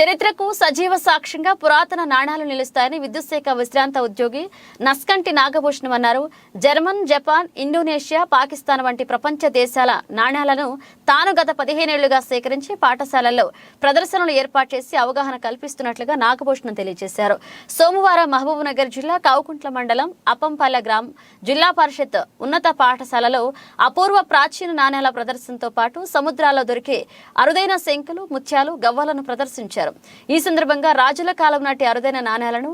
చరిత్రకు సజీవ సాక్ష్యంగా పురాతన నాణాలు నిలుస్తాయని విద్యుత్ శాఖ విశ్రాంత ఉద్యోగి నస్కంటి నాగభూషణం అన్నారు. జర్మన్ జపాన్ ఇండోనేషియా పాకిస్తాన్ వంటి ప్రపంచ దేశాల నాణాలను తాను గత పదిహేనేళ్ళుగా సేకరించి పాఠశాలల్లో ప్రదర్శనలు ఏర్పాటు చేసి అవగాహన కల్పిస్తున్నట్లుగా నాగభూషణం తెలియజేశారు. సోమవారం మహబూబ్నగర్ జిల్లా కావుకుంట్ల మండలం అప్పంపాల గ్రామం జిల్లా పరిషత్ ఉన్నత పాఠశాలలో అపూర్వ ప్రాచీన నాణ్యాల ప్రదర్శనతో పాటు సముద్రాల్లో దొరికే అరుదైన శంకులు ముత్యాలు గవ్వలను ప్రదర్శించారు. ఈ సందర్భంగా రాజుల కాలం నాటి అరుదైన నాణేలను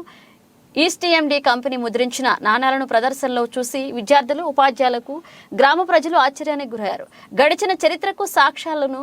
ఈస్టీఎండి కంపెనీ ముద్రించిన నాణాలను ప్రదర్శనలో చూసి విద్యార్థులు ఉపాధ్యాయులకు గ్రామ ప్రజలు ఆశ్చర్యానికి గురయ్యారు. గడిచిన చరిత్రకు సాక్ష్యాలను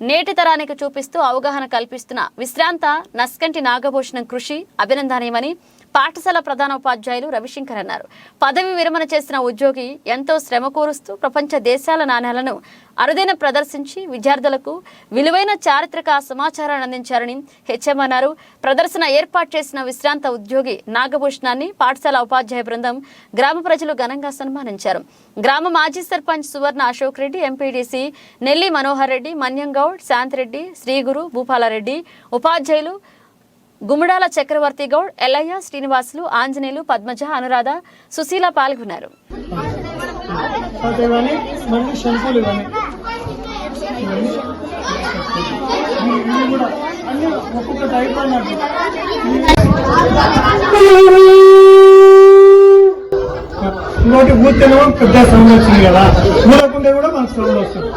నేటి తరానికి చూపిస్తూ అవగాహన కల్పిస్తున్న విశ్రాంత నస్కంటి నాగభూషణం కృషి అభినందనీయమని పాఠశాల ప్రధానోపాధ్యాయులు రవిశంకర్ అన్నారు. పదవి విరమణ చేసిన ఉద్యోగి ఎంతో శ్రమ కోరుస్తూ ప్రపంచ దేశాల నాణ్యాలను అరుదైన ప్రదర్శించి విద్యార్థులకు విలువైన చారిత్రక సమాచారాన్ని అందించారని హెచ్ఎం అన్నారు. ప్రదర్శన ఏర్పాటు చేసిన విశ్రాంత ఉద్యోగి నాగభూషణాన్ని పాఠశాల ఉపాధ్యాయ బృందం గ్రామ ప్రజలు ఘనంగా సన్మానించారు. గ్రామ మాజీ సర్పంచ్ సువర్ణ అశోక్ రెడ్డి ఎంపీడీసీ నెల్లి మనోహర్ రెడ్డి మన్యం గౌడ్ శాంతిరెడ్డి శ్రీగురు భూపాలారెడ్డి ఉపాధ్యాయులు గుమ్మడాల చక్రవర్తి గౌడ్ ఎల్లయ్య శ్రీనివాసులు ఆంజనేయులు పద్మజ అనురాధ సుశీల పాల్గొన్నారు. ఇంకోటి ఊతేనేమో పెద్ద సౌండ్ వచ్చింది కదా. ఊరకుంటే కూడా మనకు సౌండ్ వస్తుంది.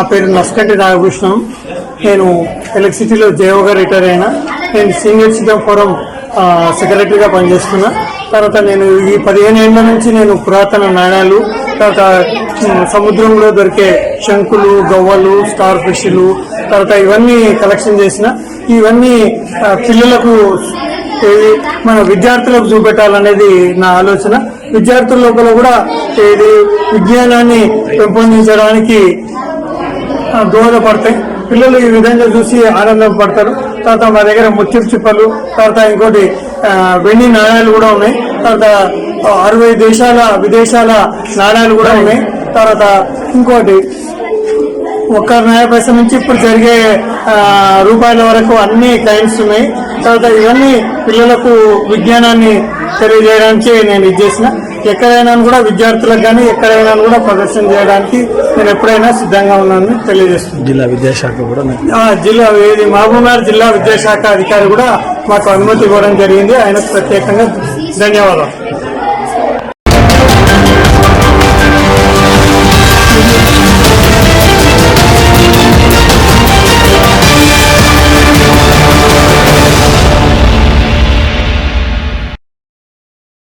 నా పేరు నస్కంటి నాగభూషణం నేను ఎలక్ట్రిసిటీలో జేఓగా రిటైర్ అయినా. నేను సీనియర్ సిటిజన్ ఫోరం సెక్రటరీగా పనిచేస్తున్నా. తర్వాత నేను ఈ పదిహేను ఏళ్ళ నుంచి నేను పురాతన నాణ్యాలు తర్వాత సముద్రంలో దొరికే శంకులు గవ్వలు స్టార్ ఫిష్లు తర్వాత ఇవన్నీ కలెక్షన్ చేసిన. ఇవన్నీ పిల్లలకు మన విద్యార్థులకు చూపెట్టాలనేది నా ఆలోచన. విద్యార్థుల లోపల కూడా ఇది విజ్ఞానాన్ని పెంపొందించడానికి దోహదపడతాయి పిల్లలు ఈ విధంగా చూసి ఆనందం పడతారు. తర్వాత మా దగ్గర ముత్యం చిప్పలు తర్వాత ఇంకోటి వెండి నాణ్యాలు కూడా ఉన్నాయి. తర్వాత అరవై దేశాల విదేశాల నాణ్యాలు కూడా ఉన్నాయి. తర్వాత ఇంకోటి ఒక్క న్యాయ పైసా నుంచి ఇప్పుడు జరిగే రూపాయల వరకు అన్ని కైండ్స్ ఉన్నాయి. తర్వాత ఇవన్నీ పిల్లలకు విజ్ఞానాన్ని తెలియజేయడానికి నేను ఇది చేసిన. ఎక్కడైనా కూడా విద్యార్థులకు కానీ ఎక్కడైనా కూడా ప్రదర్శన చేయడానికి నేను ఎప్పుడైనా సిద్ధంగా ఉన్నానని తెలియజేస్తున్నాను జిల్లా విద్యాశాఖ కూడా జిల్లా ఇది మహబూబ్నగర్ జిల్లా విద్యాశాఖ అధికారి కూడా మాకు అనుమతి ఇవ్వడం జరిగింది. ఆయనకు ప్రత్యేకంగా ధన్యవాదాలు.